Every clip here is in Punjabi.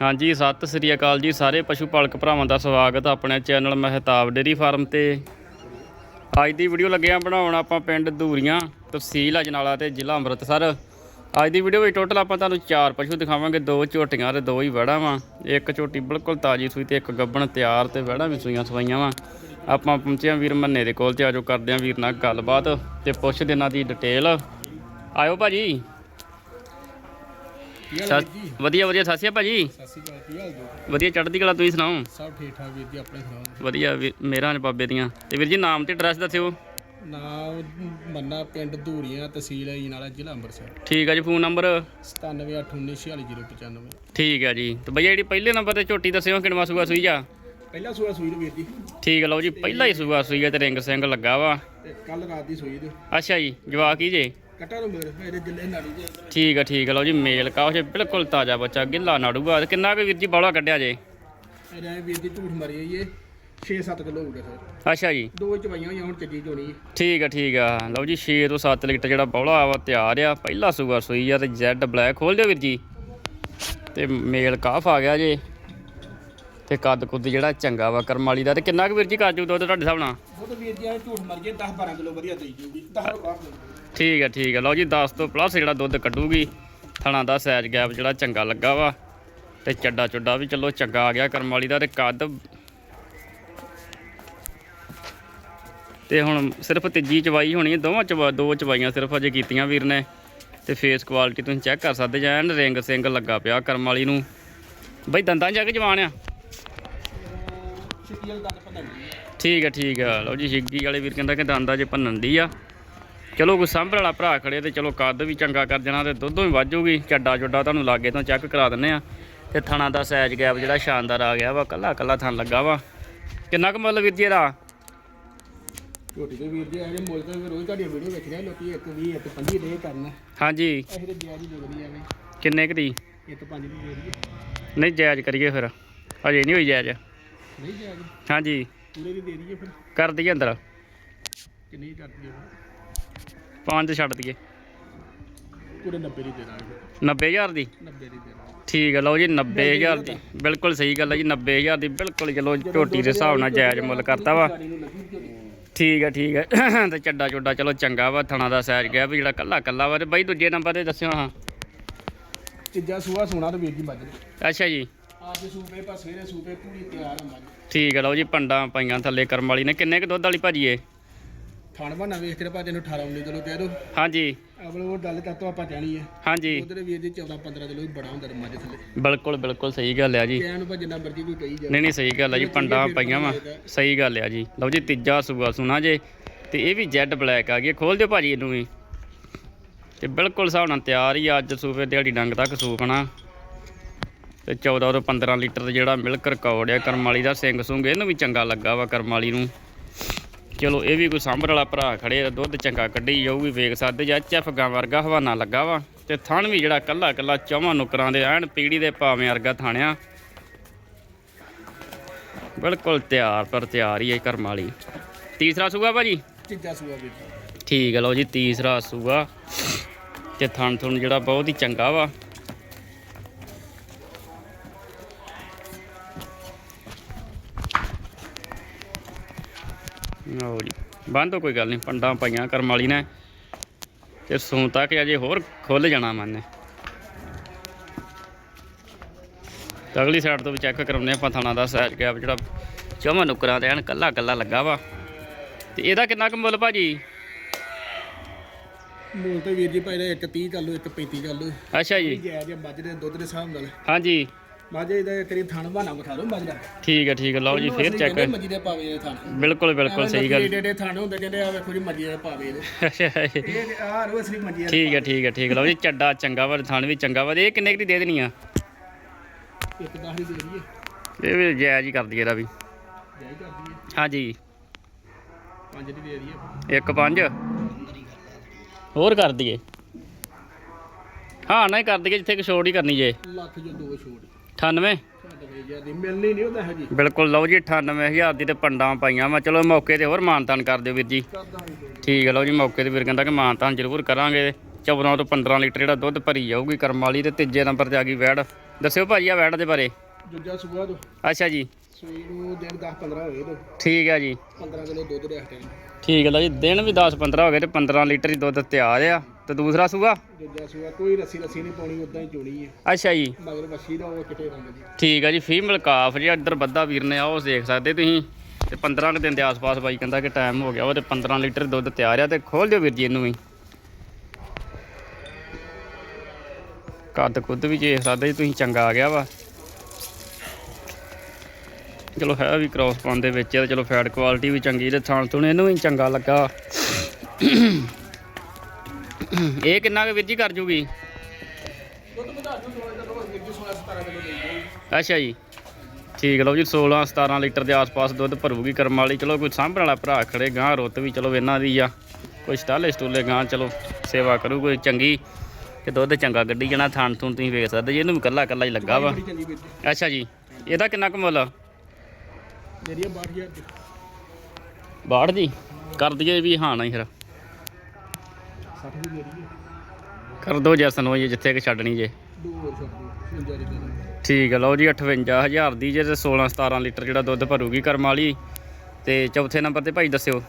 ਹਾਂਜੀ, ਸਤਿ ਸ੍ਰੀ ਅਕਾਲ ਜੀ ਸਾਰੇ ਪਸ਼ੂ ਪਾਲਕ ਭਰਾਵਾਂ ਦਾ ਸਵਾਗਤ ਹੈ ਆਪਣੇ ਚੈਨਲ ਮਹਿਤਾਬ ਡੇਰੀ ਫਾਰਮ ਤੇ। ਅੱਜ ਦੀ ਵੀਡੀਓ ਲੱਗੇ ਆ ਬਣਾਉਣ ਆਪਾਂ ਪਿੰਡ ਦੂਰੀਆਂ ਤਹਿਸੀਲ ਅਜਨਾਲਾ ਤੇ ਜ਼ਿਲ੍ਹਾ ਅੰਮ੍ਰਿਤਸਰ। ਅੱਜ ਦੀ ਵੀਡੀਓ ਵਿੱਚ ਟੋਟਲ ਆਪਾਂ ਤੁਹਾਨੂੰ ਚਾਰ ਪਸ਼ੂ ਦਿਖਾਵਾਂਗੇ, ਦੋ ਝੋਟੀਆਂ ਤੇ ਦੋ ਹੀ ਵੜਾ ਵਾਂ। ਇੱਕ ਝੋਟੀ ਬਿਲਕੁਲ ਤਾਜੀ ਸੂਈ ਤੇ ਇੱਕ ਗੱਬਣ ਤਿਆਰ ਤੇ ਵੜਾ ਵੀ ਸੂਈਆਂ ਸਵਾਈਆਂ ਵਾਂ। ਆਪਾਂ ਪਹੁੰਚੇ ਹਾਂ ਵੀਰ ਮੰਨੇ ਦੇ ਕੋਲ ਤੇ ਆਜੋ ਕਰਦੇ ਹਾਂ ਵੀਰ ਨਾਲ ਗੱਲਬਾਤ ਤੇ ਪੁੱਛਦੇ ਇਹਨਾਂ ਦੀ ਡਿਟੇਲ ਆਇਓ ਭਾਜੀ। ਸਤਿ- ਵਧੀਆ ਵਧੀਆ। ਸਤਿ ਸ਼੍ਰੀ ਅਕਾਲ ਭਾਜੀ। ਸਤਿ ਸ਼੍ਰੀ ਅਕਾਲ ਕੀ ਹਾਲ ਜੀ ਵਧੀਆ ਚੜ੍ਹਦੀ ਕਲਾ ਤੁਸੀਂ ਸੁਣਾਓ? ਸਭ ਠੀਕ ਠਾਕ ਵੀਰ ਜੀ ਆਪਣੇ ਸੁਣਾਓ? ਵਧੀਆ ਵੀ- ਮੇਰਾਂ ਬਾਬੇ ਦੀਆਂ। ਤੇ ਵੀਰ ਜੀ ਨਾਮ ਤੇ ਐਡਰੈਸ ਦੱਸਿਓ। ਨਾਮ ਮੰਨਾ ਪਿੰਡ ਧੂਰੀਆਂ ਤਹਿਸੀਲ ਅਜਨਾਲਾ ਜ਼ਿਲ੍ਹਾ ਅੰਮ੍ਰਿਤਸਰ। ਠੀਕ ਹੈ ਜੀ ਫੋਨ ਨੰਬਰ? 9781946095 ਠੀਕ ਹੈ ਜੀ। ਤੇ ਭਈਆ ਜਿਹੜੀ ਪਹਿਲੇ ਨੰਬਰ ਤੇ ਝੋਟੀ ਦੱਸਿਓ ਕਿੰਨਵਾ ਸੂਆ ਸੂਈ ਜਾ ਪਹਿਲਾ ਸੂਆ ਸੂਈ ਵੀਰ ਜੀ। ਠੀਕ ਹੈ ਲਓ ਜੀ ਪਹਿਲਾ ਹੀ ਸੂਆ ਸੂਈ ਹੈ ਤੇ ਰਿੰਗ ਸਿੰਘ ਲੱਗਾ ਵਾ। ਤੇ ਕੱਲ ਰਾਤ ਦੀ ਸੂਈ ਦੇ। ਅੱਛਾ ਜੀ ਜਵਾਕ ਕੀ ਜੇ। ਕਟਾ ਇਹਦੇ ਦੇ ਠੀਕ ਹੈ ਠੀਕ ਹੈ ਲਓ ਜੀ ਮੇਲ ਕਾਹ ਜੇ ਬਿਲਕੁਲ ਤਾਜ਼ਾ ਬੱਚਾ ਗਿੱਲਾ ਨਾੜੂਗਾ। ਕਿੰਨਾ ਕੁ ਵੀਰ ਜੀ ਬੌਲਾ ਕੱਢਿਆ ਜੇ? ਇਹਦੇ ਵੀਰ ਦੀ ਝੂਠ ਮਾਰੀ ਆਈ ਇਹ 6-7 ਕਿਲੋ ਹੋ ਗਿਆ ਸਰ ਅੱਛਾ ਜੀ। ਦੋ ਚਵਾਈਆਂ ਹੋਈਆਂ ਹੁਣ ਚੱਜੀ ਚੋਣੀ ਠੀਕ ਹੈ ਠੀਕ ਆ। ਲਓ ਜੀ 6 ਤੋਂ 7 ਲੀਟਰ ਜਿਹੜਾ ਬੌਲਾ ਆ ਵਾ ਤਿਆਰ ਆ। ਪਹਿਲਾ ਸੂਆ ਸੂਈ ਆ ਤੇ ਜ਼ੈਡ ਬਲੈਕ ਖੋਲ ਦਿਓ ਵੀਰ ਜੀ। ਤੇ ਮੇਲ ਕਾਫ ਆ ਗਿਆ ਜੇ। ਤੇ ਕੱਦ ਕੁੱਦ ਜਿਹੜਾ ਚੰਗਾ ਵਾ ਕਰਮ ਵਾਲੀ ਦਾ। ਤੇ ਕਿੰਨਾ ਕੁ ਵੀਰ ਜੀ ਕਾਜੂ ਦੁੱਧ ਤੁਹਾਡੇ ਹਿਸਾਬ ਨਾਲ? ਤਾਂ ਵੀਰ ਜੀ ਐਂ ਝੂਠ ਮਾਰ ਗਏ 10-12 ਕਿਲੋ ਵਧੀਆ ਦੇਈ ਜੂਗੀ 10 ਤੋਂ ਬਾਅਦ ਠੀਕ ਹੈ ਠੀਕ ਹੈ ਲਓ ਜੀ 10 ਤੋਂ ਪਲੱਸ ਜਿਹੜਾ ਦੁੱਧ ਕੱਢੂਗੀ ਥਣਾ ਦਾ ਸਾਈਜ਼ ਗੈਪ ਜਿਹੜਾ ਚੰਗਾ ਲੱਗਾ ਵਾ। ਤੇ ਚੱਡਾ ਚੁੱਡਾ ਵੀ ਚਲੋ ਚੰਗਾ ਆ ਗਿਆ ਕਰਮ ਵਾਲੀ ਦਾ ਤੇ ਕੱਦ। ਤੇ ਹੁਣ ਸਿਰਫ ਤੀਜੀ ਚਵਾਈ ਹੋਣੀ ਹੈ ਦੋਵਾਂ ਚਵਾ ਦੋ ਚਵਾਈਆਂ ਸਿਰਫ ਅਜੇ ਕੀਤੀਆਂ ਵੀਰ ਨੇ। ਤੇ ਫੇਸ ਕੁਆਲਿਟੀ ਤੁਸੀਂ ਚੈੱਕ ਕਰ ਸਕਦੇ ਜਾਂ ਰਿੰਗ ਸਿੰਘ ਲੱਗਾ ਪਿਆ ਕਰਮ ਵਾਲੀ ਨੂੰ। ਬਈ ਦੰਦਾਂ ਜਾ ਕੇ ਜਵਾਨ ਆ? ਛਿੱਟੀ ਵਾਲੀ ਦੰਦ ਠੀਕ ਹੈ ਠੀਕ ਹੈ ਲਓ ਜੀ ਛਿੱਗੀ ਵਾਲੇ ਵੀਰ ਕਹਿੰਦਾ ਕਿ ਦੰਦਾਂ 'ਚ ਭੰਨਣ ਦੀ ਆ। ਚਲੋ ਕੋਈ ਸਾਂਭਣ ਵਾਲਾ ਭਰਾ ਖੜੇ ਤੇ ਚਲੋ ਕੱਦ ਵੀ ਚੰਗਾ ਕਰ ਦੇਣਾ ਤੇ ਦੁੱਧੋਂ ਵੀ ਵਾਜੂਗੀ ਚੱਡਾ ਚੁੱਡਾ ਤੁਹਾਨੂੰ ਲਾਗੇ ਤੋਂ ਚੈੱਕ ਕਰਾ ਦਿੰਨੇ ਆ। ਤੇ ਥਣਾ ਦਾ ਸਾਈਜ਼ ਗੈਪ ਜਿਹੜਾ ਸ਼ਾਨਦਾਰ ਆ ਗਿਆ ਵਾ ਕੱਲਾ ਕੱਲਾ ਥਣ ਲੱਗਾ ਵਾ। ਕਿੰਨਾ ਕੁ ਮੁੱਲ ਵੀਰ ਜੀ ਇਹਦਾ? ਝੋਟੀ ਦੇ ਵੀਰ ਜੀ ਇਹਦੇ ਮੁੱਲ ਤੇ ਰੋਜ਼ ਤੁਹਾਡੀਆਂ ਵੀਡੀਓ ਵੇਖਦੇ ਲੋਕੀ ਇੱਕ 20 ਇੱਕ 25 ਦੇ ਕਰਨਾ। ਹਾਂਜੀ। ਅਸੀਂ ਤੇ ਐਵੇਂ ਕਿੰਨੇ ਕੁ ਦੀ? ਨਹੀਂ ਜਾਇਜ਼ ਕਰੀਏ ਫਿਰ। ਅਜੇ ਨਹੀਂ ਹੋਈ ਜਾਇਜ਼ ਨਹੀਂ ਜਾਇਜ਼ ਹਾਂਜੀ। ਪੂਰੇ ਦੀ ਦੇ ਦਈਏ ਫਿਰ? ਕਰ ਦਈਏ ਅੰਦਰ। ਕਿੰਨੀ ਦੀ ਕਰ ਦਈਏ ਫਿਰ? ਪੰਜ ਛੱਡ ਦਈਏ। ਪੂਰੇ 90 ਦੀ ਦੇ ਦਾਂਗੇ। 90000 ਦੀ? 90 ਦੀ ਦੇ ਦਾਂਗੇ। ਠੀਕ ਹੈ ਲਓ ਜੀ 90000 ਦੀ ਬਿਲਕੁਲ ਸਹੀ ਗੱਲ ਹੈ ਜੀ 90000 ਦੀ। ਬਿਲਕੁਲ ਚਲੋ ਝੋਟੀ ਦੇ ਹਿਸਾਬ ਨਾਲ ਜਾਇਜ਼ ਮੁੱਲ ਕਰਤਾ ਵਾ। ਠੀਕ ਹੈ ਠੀਕ ਹੈ ਤੇ ਚੱਡਾ ਚੁੱਡਾ ਚਲੋ ਚੰਗਾ ਵਾ ਥਣਾ ਦਾ ਸਾਈਜ਼ ਗਿਆ ਵੀ ਜਿਹੜਾ ਕੱਲਾ ਕੱਲਾ ਵਾ। ਤੇ ਬਾਈ ਦੂਜੇ ਨੰਬਰ ਤੇ ਦੱਸਿਓ ਹਾਂ। ਤੀਜਾ ਸੂਆ ਸੋਨਾ ਤੇ ਵੀਰ ਨੇ ਅੱਛਾ ਜੀ। ਅੱਜ ਸੂਪੇ ਪਾ ਸਵੇਰੇ ਸੂਪੇ ਪੂਰੀ ਤਿਆਰ ਆ ਮੱਝ ਠੀਕ ਹੈ ਲਓ ਜੀ ਪੰਡਾਂ ਪਾਈਆਂ ਥੱਲੇ ਕਰਮ ਵਾਲੀ ਨੇ। ਕਿੰਨੇ ਕ ਦੁੱਧ ਵਾਲੀ ਭਾਜੀ ਏ ਥਾਣ ਬਣਾ ਵੇਖ ਕੇ ਭਾਜੇ ਨੂੰ 18 19 ਕਿਲੋ ਕਹਿ ਦੋ ਹਾਂਜੀ। ਅਬਲ ਉਹ ਗੱਲ ਤਾਂ ਤੋਂ ਆਪਾਂ ਕਹਿਣੀ ਹੈ ਹਾਂਜੀ। ਉਧਰ ਵੀਰ ਦੀ 14 15 ਕਿਲੋ ਬੜਾ ਹੁੰਦਾ ਮੱਝ ਥੱਲੇ। ਬਿਲਕੁਲ ਬਿਲਕੁਲ ਸਹੀ ਗੱਲ ਆ ਜੀ। ਕਹਿਣ ਨੂੰ ਭਾਜੇ ਨਾ ਮਰਜ਼ੀ ਕੋਈ ਕਹੀ ਜਾਵੇ। ਨਹੀਂ ਨਹੀਂ ਸਹੀ ਗੱਲ ਆ ਜੀ ਪੰਡਾਂ ਪਾਈਆਂ ਵਾ। ਸਹੀ ਗੱਲ ਆ ਜੀ। ਲਓ ਜੀ ਤੀਜਾ ਸੂਆ ਸੁਣਾ ਜੇ। ਤੇ ਇਹ ਵੀ ਜੈਡ ਬਲੈਕ ਆ ਗਈ। ਖੋਲ ਦਿਓ ਭਾਜੀ ਇਹਨੂੰ ਵੀ। ਤੇ ਬਿਲਕੁਲ ਹਿਸਾਬ ਨਾਲ ਤਿਆਰ ਹੀ ਆ, ਅੱਜ ਸੂਫੇ ਦਿਹਾੜੀ ਡੰਗ ਤੱਕ ਸੂਫਣਾ ਤੇ 14 ਤੋਂ 15 ਲੀਟਰ ਦਾ ਜਿਹੜਾ ਮਿਲਕ ਰਿਕਾਰਡ ਆ ਕਰਮ ਵਾਲੀ ਦਾ ਸਿੰਘ ਸੁੰਗ ਇਹਨੂੰ ਵੀ ਚੰਗਾ ਲੱਗਾ ਵਾ ਕਰਮ ਵਾਲੀ ਨੂੰ। ਚਲੋ ਇਹ ਵੀ ਕੋਈ ਸਾਂਭਣ ਵਾਲਾ ਭਰਾ ਖੜੇ ਆ, ਦੁੱਧ ਚੰਗਾ ਕੱਢੀ ਜਾਊਗੀ ਵੇਖ ਸਕਦੇ ਜਾਂ ਐਚ ਗਾਂ ਵਰਗਾ ਹਵਾਨਾ ਲੱਗਾ ਵਾ। ਤੇ ਥਣ ਵੀ ਜਿਹੜਾ ਕੱਲਾ ਕੱਲਾ ਚੌਵਾਂ ਨੁਕਰਾਂ ਦੇ ਐਨ ਪੀੜੀ ਦੇ ਭਾਵੇਂ ਵਰਗਾ ਥਾਣਿਆ ਬਿਲਕੁਲ ਤਿਆਰ ਪਰ ਤਿਆਰ ਹੀ ਹੈ ਕਰਮ ਵਾਲੀ ਤੀਸਰਾ ਸੂਆ ਭਾਜੀ? ਤੀਜਾ ਵੀਰ ਜੀ ਠੀਕ ਹੈ ਲਓ ਜੀ ਤੀਸਰਾ ਸੂਆ। ਤੇ ਥਣ ਥੁਣ ਜਿਹੜਾ ਬਹੁਤ ਹੀ ਚੰਗਾ ਵਾ। ਲਓ ਜੀ ਬੰਦ ਕੋਈ ਗੱਲ ਨਹੀਂ ਪੰਡਾਂ ਪਾਈਆਂ ਕਰਮ ਵਾਲੀ ਨੇ ਤੇ ਸੂੰ ਤੱਕ ਅਜੇ ਹੋਰ ਖੁੱਲ ਜਾਣਾ ਮੰਨੇ ਤੇ ਅਗਲੀ ਸਾਈਡ ਤੋਂ ਵੀ ਚੈੱਕ ਕਰਾਉਨੇ ਆਪਾਂ ਥਾਣਾ ਦਾ ਸਾਈਜ਼ ਗੈਪ ਜਿਹੜਾ ਚੌਵਾਂ ਨੁਕਰਾਂ ਤੇ ਐਨ ਕੱਲਾ ਕੱਲਾ ਲੱਗਾ ਵਾ। ਤੇ ਇਹਦਾ ਕਿੰਨਾ ਕੁ ਮੁੱਲ ਭਾਜੀ? ਮੂਲ ਤੇ ਵੀਰ ਜੀ ਭਾਈ ਦਾ ਇੱਕ 30 ਕਰ ਲਓ ਇੱਕ 35 ਕਰ ਲਓ। ਅੱਛਾ ਜੀ। ਜੈ ਜੇ ਮੱਝ ਦੇ ਦੁੱਧ ਦੇ ਹਿਸਾਬ ਨਾਲ। ਹਾਂਜੀ। ਮੱਝ ਇਹਦਾ ਕਰੀ ਥਣ ਬਣਾ ਬਿਠਾ ਲਓ ਮੱਝ ਦਾ। ਠੀਕ ਹੈ ਠੀਕ ਹੈ। ਲਓ ਜੀ ਫੇਰ ਚੈੱਕ ਮੱਝ ਦੇ ਪਾਵੇ ਦੇ ਥਣ। ਬਿਲਕੁਲ ਬਿਲਕੁਲ ਸਹੀ ਗੱਲ। ਏਡੇ ਏਡੇ ਥਣ ਹੁੰਦੇ ਕਹਿੰਦੇ ਆ ਵੇਖੋ ਜੀ ਮੱਝ ਦੇ ਪਾਵੇ ਇਹਦੇ। ਅੱਛਾ ਜੀ। ਇਹ ਆ ਰੋ ਅਸਲੀ ਮੱਝ ਦੇ ਠੀਕ ਹੈ ਠੀਕ ਹੈ ਠੀਕ ਲਓ ਜੀ ਚੱਡਾ ਚੰਗਾ ਵਾ ਥਣ ਵੀ ਚੰਗਾ ਵਾ। ਇਹ ਕਿੰਨੇ ਕੁ ਦੀ ਦੇਣੀ ਆ? ਇੱਕ ਦਸ ਦੀ ਦੇ ਦਈਏ। ਇਹ ਵੀ ਜਾਇਜ਼ ਹੀ ਇਹਦਾ ਵੀ। ਕਰ ਦਈਏ। ਹਾਂਜੀ। ਪੰਜ ਦੀ ਦੇ ਦਈਏ। ਇੱਕ ਪੰਜ। ਹੋਰ ਕਰ ਦਈਏ। ਹਾਂ ਨਹੀਂ ਕਰ ਦਈਏ ਜਿੱਥੇ ਕਿ ਛੋੜ ਹੀ ਕਰਨੀ ਜੇ। ਲੱਖ ਜੋ ਦੋ ਛੋੜ 98 ਛੱਡ ਦੇ ਯਾਰ ਦੀ ਮਿਲਣੀ ਨਹੀਂ ਉਹਦਾ ਹਜੀ ਬਿਲਕੁਲ ਲਓ ਜੀ 98000 ਦੀ ਤੇ ਪੰਡਾਂ ਪਾਈਆਂ ਵਾ। ਚਲੋ ਮੌਕੇ ਤੇ ਹੋਰ ਮਾਨਤਾਨ ਕਰ ਦਿਓ ਵੀਰ ਜੀ। ਠੀਕ ਹੈ ਲਓ ਜੀ ਮੌਕੇ ਤੇ ਵੀਰ ਕਹਿੰਦਾ ਕਿ ਮਾਨਤਾਨ ਜ਼ਰੂਰ ਕਰਾਂਗੇ। 14 ਤੋਂ 15 ਲੀਟਰ ਜਿਹੜਾ ਦੁੱਧ ਭਰੀ ਜਾਊਗੀ ਕਰਮ ਵਾਲੀ ਤੇ ਤੀਜੇ ਨੰਬਰ ਤੇ ਆ ਗਈ ਵੈੜ। ਦੱਸਿਓ ਭਾਜੀ ਆ ਵੈਟ ਦੇ ਬਾਰੇ। ਦੂਜਾ ਸੂਆ ਦੋ। ਅੱਛਾ ਜੀ। ਸੂਈ ਨੂੰ ਦਿਨ 10 15 ਹੋਏ ਦੋ। ਠੀਕ ਹੈ ਜੀ। 15 ਕਿਲੋ ਦੁੱਧ ਦੇ ਟਾਈਮ ਠੀਕ ਹੈ ਲਓ ਜੀ ਦਿਨ ਵੀ 10 15 ਹੋ ਗਏ ਤੇ 15 ਲੀਟਰ ਹੀ ਦੁੱਧ ਤਿਆਰ ਆ। ਤੇ ਦੂਸਰਾ ਸੂਆ? ਦੂਜਾ ਸੂਆ ਕੋਈ ਰੱਸੀ ਰੱਸੀ ਨਹੀਂ ਪਾਉਣੀ ਉਦਾਂ ਹੀ ਚੋਣੀ ਹੈ। ਅੱਛਾ ਜੀ। ਮਗਰ ਵੱਛੀ ਦਾ ਉਹ ਚਿੱਟੇ ਰੰਗ ਦੀ। ਠੀਕ ਹੈ ਜੀ ਫੀਮੇਲ ਕਾਫ ਜੀ ਇੱਧਰ ਬੱਦਾ ਵੀਰ ਨੇ ਆ ਉਹ ਦੇਖ ਸਕਦੇ ਤੁਸੀਂ। ਤੇ 15 ਕੁ ਦਿਨ ਦੇ ਆਸ-ਪਾਸ ਬਾਈ ਕਹਿੰਦਾ ਕਿ ਟਾਈਮ ਹੋ ਗਿਆ ਉਹ ਤੇ 15 ਲੀਟਰ ਦੁੱਧ ਤਿਆਰ ਆ ਤੇ ਖੋਲ ਦਿਓ ਵੀਰ ਜੀ ਇਹਨੂੰ ਵੀ। ਕੱਦ ਕੁੱਦ ਵੀ ਦੇਖ ਸਕਦੇ ਜੀ ਤੁਸੀਂ ਚੰਗਾ ਆ ਗਿਆ ਵਾ। ਚਲੋ ਹੈ ਵੀ ਕ੍ਰਾਸ ਪਾਉਣ ਦੇ ਵਿੱਚ ਆ ਤੇ ਚਲੋ ਫੈਟ ਕੁਆਲਿਟੀ ਵੀ ਚੰਗੀ ਤੇ ਥਾਣ ਥੁਣ ਇਹਨੂੰ ਵੀ ਚੰਗਾ ਲੱਗਾ। ਇਹ ਕਿੰਨਾ ਕੁ ਵੀਰ ਜੀ ਕਰ ਜੂਗੀ? ਦੁੱਧ ਵਧਾ ਦਿਓ 16 ਕਿਲੋ ਵੀਰ ਜੀ 16 17 ਕਿਲੋ ਦੇ ਦਿਓ ਅੱਛਾ ਜੀ। ਠੀਕ ਹੈ ਲਓ ਜੀ 16 17 ਲੀਟਰ ਦੇ ਆਸ-ਪਾਸ ਦੁੱਧ ਭਰੂਗੀ ਕਰਮ ਵਾਲੀ। ਚਲੋ ਕੋਈ ਸਾਂਭਣ ਵਾਲਾ ਭਰਾ ਖੜੇ ਗਾਂ ਰੁੱਤ ਵੀ ਚਲੋ ਇਹਨਾਂ ਦੀ ਆ। ਕੋਈ ਸਟਾਲੇ ਸਟੂਲੇ ਗਾਂ ਚਲੋ ਸੇਵਾ ਕਰੂ ਕੋਈ ਚੰਗੀ ਕਿ ਦੁੱਧ ਚੰਗਾ ਗੱਡੀ ਜਾਣਾ ਥਾਣ ਥੂਣ ਤੁਸੀਂ ਵੇਖ ਸਕਦੇ ਜੀ ਇਹਨੂੰ ਵੀ ਕੱਲਾ ਕੱਲਾ ਹੀ ਲੱਗਾ ਵਾ। ਅੱਛਾ ਜੀ ਇਹਦਾ ਕਿੰਨਾ ਕੁ ਮੁੱਲ? ਮੇਰੀ 62000 ਦੀ। ਬਾੜ ਜੀ ਕਰ ਦਈਏ ਵੀ ਹਾਂ ਨਹੀਂ ਫਿਰ। 60 ਦੀ ਮੇਰੀ ਹੈ ਕਰ ਦੋ ਜੈਸਨ ਹੋਈ ਜਿੱਥੇ ਕਿ ਛੱਡਣੀ ਜੇ। ਦੋ ਹੋਰ ਛੱਡ ਦਿਓ 55 ਦੀ ਦੇ। ਦਿਓ। ਠੀਕ ਹੈ ਲਓ ਜੀ 58000 ਦੀ ਜੇ ਤੇ 16 17 ਲੀਟਰ ਜਿਹੜਾ ਦੁੱਧ ਭਰੂਗੀ ਕਰਮ ਵਾਲੀ। ਤੇ ਚੌਥੇ ਨੰਬਰ ਤੇ ਭਾਈ ਦੱਸਿਓ।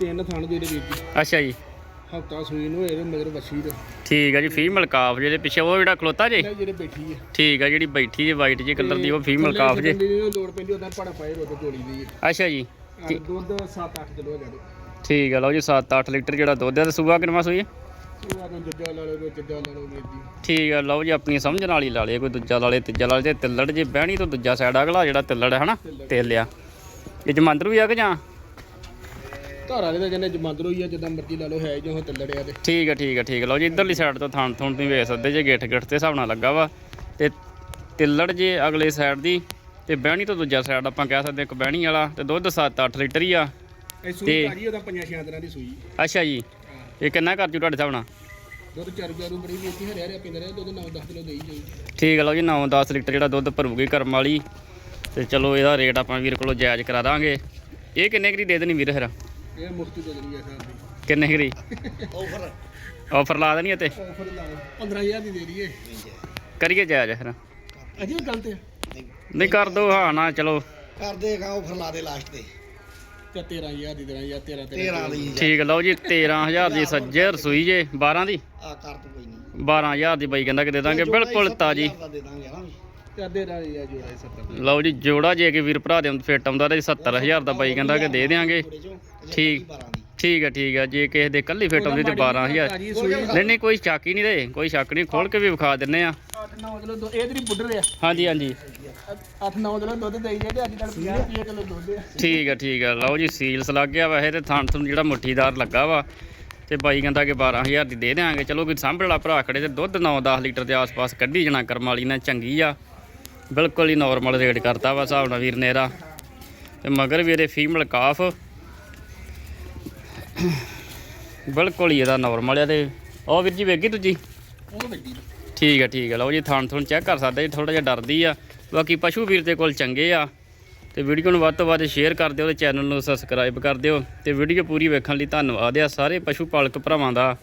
ਤਿੰਨ ਥਣ ਦੇ ਦੇ ਵੀਰ ਜੀ ਅੱਛਾ ਜੀ। ਹਫਤਾ ਸੂਈ ਨੂੰ ਇਹਦੇ ਮਗਰ ਵੱਛੀ ਦਾ। ਠੀਕ ਹੈ ਜੀ ਫੀਮੇਲ ਕਾਫ ਜਿਹੜੇ ਪਿੱਛੇ ਉਹ ਜਿਹੜਾ ਖਲੋਤਾ ਜੇ? ਜਿਹੜੇ ਬੈਠੀ ਹੈ ਠੀਕ ਹੈ ਜਿਹੜੀ ਬੈਠੀ ਜੇ ਵਾਈਟ ਜੇ ਕਲਰ ਦੀ ਉਹ ਫੀਮੇਲ ਕਾਫ ਜੇ। ਲੋੜ ਪੈਂਦੀ ਉਹਦਾ ਪੜਾ ਪਾਏ ਰੋਦ ਤੋੜੀ ਦੀ। ਹੈ ਅੱਛਾ ਜੀ। ਦੁੱਧ 7-8 ਕਿਲੋ ਹੋ ਜਾਵੇ ਠੀਕ ਹੈ ਲਓ ਜੀ 7-8 ਲੀਟਰ ਜਿਹੜਾ ਦੁੱਧ ਹੈ ਤੇ ਸੂਆ ਕਿੰਨਾ ਸੂਈ ਹੈ ਉਹ ਕੋਈ ਜੱਜਾ ਲਾ ਲਓ ਕੋਈ ਜੱਜਾ ਲਾ ਲਓ ਵੀਰ ਜੀ ਠੀਕ ਹੈ ਲਓ ਜੀ ਆਪਣੀ ਸਮਝ ਨਾਲ ਹੀ ਲਾ ਲਿਆ ਕੋਈ ਦੂਜਾ ਲਾ ਲੇ ਤੀਜਾ ਲਾ ਲੇ ਤੇ ਤਿੱਲੜ ਜੇ ਬਹਿਣੀ ਤੋਂ ਦੂਜਾ ਸਾਈਡ ਅਗਲਾ ਜਿਹੜਾ ਤਿੱਲੜ ਹੈ ਹਨਾ? ਤੇਲਿਆ ਇਹ ਜਮੰਦਰ ਵੀ ਆ ਕਿ ਜਾਂ? ਧਾਰਾ ਦੇ ਤਾਂ ਜਨੇ ਜਮਾਂਦਰੋ ਹੀ ਆ ਜਿੱਦਾਂ ਮਰਜ਼ੀ ਲਾ ਲਓ ਹੈ ਜੋ ਤੱਲੜਿਆ ਦੇ ਠੀਕ ਹੈ ਠੀਕ ਹੈ ਠੀਕ ਹੈ ਲਓ ਜੀ ਇਧਰਲੀ ਸਾਈਡ ਤੋਂ ਥਾਣ ਥੁਣ ਤੁਸੀਂ ਵੇਖ ਸਕਦੇ ਜੇ ਗਿੱਠ ਗਿੱਠ ਤੇ ਹਿਸਾਬ ਨਾਲ ਲੱਗਾ ਵਾ। ਤੇ ਤਿੱਲੜ ਜੇ ਅਗਲੇ ਸਾਈਡ ਦੀ ਤੇ ਬਹਿਣੀ ਤੋਂ ਦੂਜਾ ਸਾਈਡ ਆਪਾਂ ਕਹਿ ਸਕਦੇ ਇੱਕ ਬਹਿਣੀ ਵਾਲਾ ਤੇ ਦੁੱਧ 7-8 ਲੀਟਰ ਹੀ ਆ। ਇਹ ਸੂਈ ਤੇ- ਭਾਜੀ ਉਹਦਾ ਪੰਜਾਂ ਛਿਆਂ ਦਿਨਾਂ ਦੀ ਸੂਈ। ਅੱਛਾ ਜੀ। ਇਹ ਕਿੰਨਾ ਕਰ ਜੂ ਤੁਹਾਡੇ ਹਿਸਾਬ ਨਾਲ? ਦੁੱਧ ਚਾਰ ਚਾਰੂ ਬੜੀ ਵੇਚੀ ਹਰਿਆ ਰਿਆ ਪਿੰਦਰ ਦੁੱਧ 9-10 ਕਿਲੋ ਦੇਈ ਜਾਈ ਠੀਕ ਹੈ ਲਓ ਜੀ 9-10 ਲੀਟਰ ਜਿਹੜਾ ਦੁੱਧ ਭਰੂਗੀ ਕਰਮ ਵਾਲੀ। ਤੇ ਚਲੋ ਇਹਦਾ ਰੇਟ ਆਪਾਂ ਵੀਰ ਕੋਲੋਂ ਜਾਇਜ਼ ਕਰਾ ਦਾਂਗੇ। ਇਹ ਕਿੰਨੇ ਕੁ ਦੀ ਦੇਣੀ ਵੀਰ ਫਿਰ? ਇਹ ਮੁਫਤ ਦੇ ਦੇਣੀ ਹੈ ਸਾਹਿਬ ਦੀ। ਕਿੰਨੇ ਕੁ ਦੀ? ਆਫਰ ਆਫਰ ਲਾ ਦੇਣੀ ਤੇ? ਆਫਰ ਲਾ 15000 ਦੀ ਦੇ ਦਈਏ। ਕਰੀਏ ਜਾਇਜ਼ ਫਿਰ? ਅਜੇ ਵੀ ਗੱਲ ਤੇ ਨਹੀਂ। ਕਰ ਦੋ ਹਾਂ ਨਾ ਚਲੋ। ਕਰ ਦੇਗਾ ਆਫਰ ਲਾ ਦੇ ਲਾਸਟ ਤੇ। ਤੇ 13000 ਦੀ ਦੇਣਾ ਜਾਂ 13 13 ਦੀ ਠੀਕ ਲਓ ਜੀ 13000 ਦੀ ਸੱਜੇ ਰਸੋਈ ਜੇ 12 ਦੀ? ਆ ਕਰ ਤੂੰ ਕੋਈ ਨਹੀਂ। 12000 ਦੀ ਬਾਈ ਕਹਿੰਦਾ ਕਿ ਦੇ ਦਾਂਗੇ ਬਿਲਕੁਲ ਤਾਜੀ। ਦੇ ਦਾਂਗੇ ਹਨਾ ਵੀ। ਤੇ ਅੱਧੇ ਰਾਜ ਜਾਂ ਜੋੜਾ 70 ਲਓ ਜੀ ਜੋੜਾ ਜੇ ਕਿ ਵੀਰ ਭਰਾ ਦੇ ਫਿੱਟ ਆਉਂਦਾ ਤੇ 70000 ਦਾ ਬਾਈ ਕਹਿੰਦਾ ਕਿ ਦੇ ਦੇਾਂਗੇ ਠੀਕ। 12 ਦੀ। ਠੀਕ ਹੈ ਠੀਕ ਹੈ ਜੇ ਕਿਸੇ ਦੇ ਕੱਲੀ ਫਿੱਟ ਆਉਂਦੀ ਤੇ 12000 ਭਾਜੀ ਸੂਈ ਨਹੀਂ ਨਹੀਂ ਕੋਈ ਸ਼ੱਕ ਹੀ ਨਹੀਂ ਦੇ ਕੋਈ ਸ਼ੱਕ ਨਹੀਂ ਖੋਲ ਕੇ ਵੀ ਵਿਖਾ ਦਿੰਨੇ ਆ। 8-9 ਕਿਲੋ ਦੁੱਧ ਇਹ ਤੇਰੀ ਬੁੱਢਰ ਆ ਹਾਂਜੀ ਹਾਂਜੀ। 8-9 ਕਿਲੋ ਦੁੱਧ ਦੇਈ ਜੇ ਤੇ ਅੱਜ ਕੱਲ 50 ਰੁਪਏ ਕਿਲੋ ਦੁੱਧ ਆ। ਠੀਕ ਠੀਕ ਹੈ ਲਓ ਜੀ ਸੀਲਸ ਲੱਗ ਗਿਆ ਵੈਸੇ ਤੇ ਥਣ ਥਣ ਜਿਹੜਾ ਮੁੱਠੀਦਾਰ ਲੱਗਾ ਵਾ ਤੇ ਬਾਈ ਕਹਿੰਦਾ ਕਿ 12000 ਦੀ ਦੇ ਦੇਾਂਗੇ ਚਲੋ ਕੋਈ ਸਾਂਭਣ ਵਾਲਾ ਭਰਾ ਖੜੇ ਤੇ ਦੁੱਧ 9-10 ਲੀਟਰ ਦੇ ਆਸ-ਪਾਸ ਕੱਢੀ ਜਣਾ ਕਰਮ ਵਾਲੀ ਚੰਗੀ ਆ। ਬਿਲਕੁਲ ਹੀ ਨਾਰਮਲ ਰੇਟ ਕਰਤਾ ਵਾ ਹਿਸਾਬ ਨਾਲ ਵੀਰ ਨੇ ਇਹਦਾ ਤੇ ਮਗਰ ਵੀ ਇਹਦੇ ਫੀਮੇਲ ਕਾਫ ਬਿਲਕੁਲ ਹੀ ਇਹਦਾ ਨਾਰਮਲ ਆ ਤੇ। ਉਹ ਵੀਰ ਜੀ ਵੇਗੀ ਦੂਜੀ ਉਹ ਵੱਡੀ ਠੀਕ ਹੈ ਠੀਕ ਹੈ ਲਓ ਜੀ ਥਣ ਥਣ ਚੈੱਕ ਕਰ ਸਕਦੇ ਥੋੜਾ ਜਿਹਾ ਡਰਦੀ ਆ। ਬਾਕੀ ਪਸ਼ੂ ਵੀਰ ਦੇ ਕੋਲ ਚੰਗੇ ਆ ਤੇ ਵੀਡੀਓ ਨੂੰ ਵੱਧ ਤੋਂ ਵੱਧ ਸ਼ੇਅਰ ਕਰ ਦਿਓ ਤੇ ਚੈਨਲ ਨੂੰ ਸਬਸਕ੍ਰਾਈਬ ਕਰ ਦਿਓ ਤੇ ਵੀਡੀਓ ਪੂਰੀ ਵੇਖਣ ਲਈ ਧੰਨਵਾਦ ਆ ਸਾਰੇ ਪਸ਼ੂ ਪਾਲਕ ਭਰਾਵਾਂ ਦਾ।